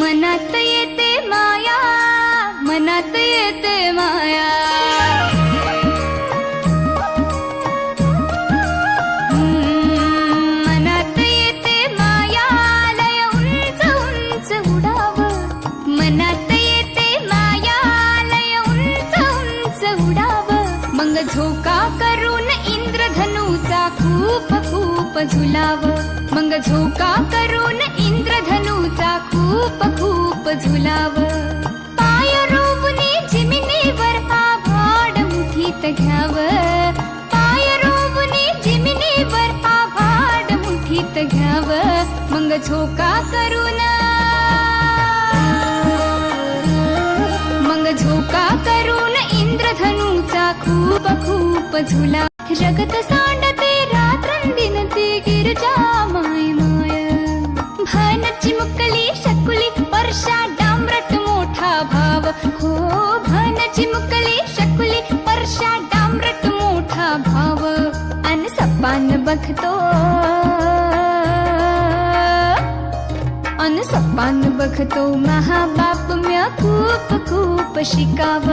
मनात येते माया मनात येते माया. करून इंद्रधनुचा खूप खूप झुलाव. मग झोका करून इंद्रधनुचा खूप खूप झुलाव. पाय रोवणे जिमिनीवर आभाड मुठीत घ्याव. पाय रोवणे जिमिनीवर आभाड मुठीत घ्याव. मग झोका करून इंद्रधनुचा खूप खूप झुला. जगत सांडते रात्रंदिन ती गिरजा माय माय. भान चिमुकली शकुली वर्षा डांबरट मोठा भाव. हो भान चिमुकली शकुली वर्षा डांबरट मोठा भाव. अन सपान बघतो. सपान बघतो महाबाप म्या खूप खूप शिकाव।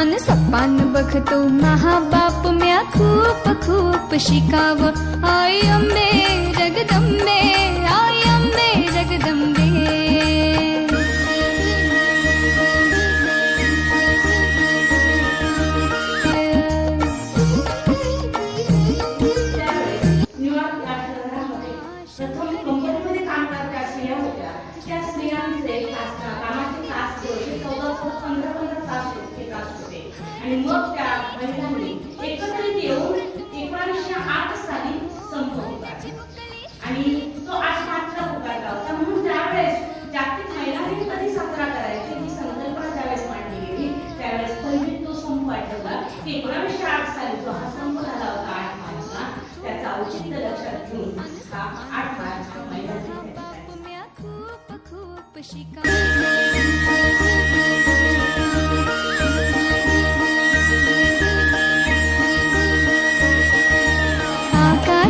अन सपान बघतो महाबाप म्या खूप खूप शिकाव। आय अंबे जगदंबे होते पंधरा पंधरा तास ते तास होते. आणि मग त्या महिलांनी एकत्रित येऊन एकोणीसशे आठ साली संप पुकारला आणि तो आज मात्र पुकारला होता. म्हणून त्यावेळेस जागतिक महिला दिन कधी साजरा करायची ही संकल्पना त्यावेळेस मांडली गेली. त्यावेळेस पहिली तो संप आठवला की एकोणीसशे आठ साली जो हा संप झाला होता आठ मार्चला त्याचा औचित्य लक्षात घेऊन हा आठ मार्च महिला दिन केला खूप खूप शिकाव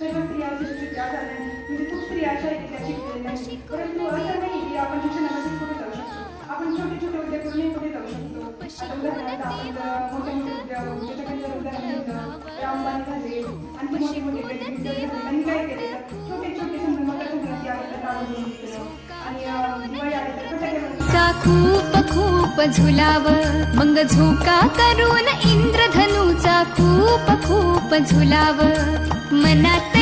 सर्व स्त्रिया झाल्या म्हणजे खूप स्त्रिया अशा आहेत त्या शिकलेल्या नाही परंतु असं नाही की आपण पुढे जाऊ शकतो आपण छोटे छोटे उद्योग पुढे जाऊ शकतो आता उदाहरणार्थ आपण मोठे मोठे उद्योग ज्याच्याकडे उदाहरण घेतलं झाले आणखी मोठे मोठे त्यांनी काय केले छोटे छोटे समजा आणि दिवाळी आली तर खूप खूप झुलाव मग झोका करून इंद्रधनुचा खूप खूप झुलाव. मनात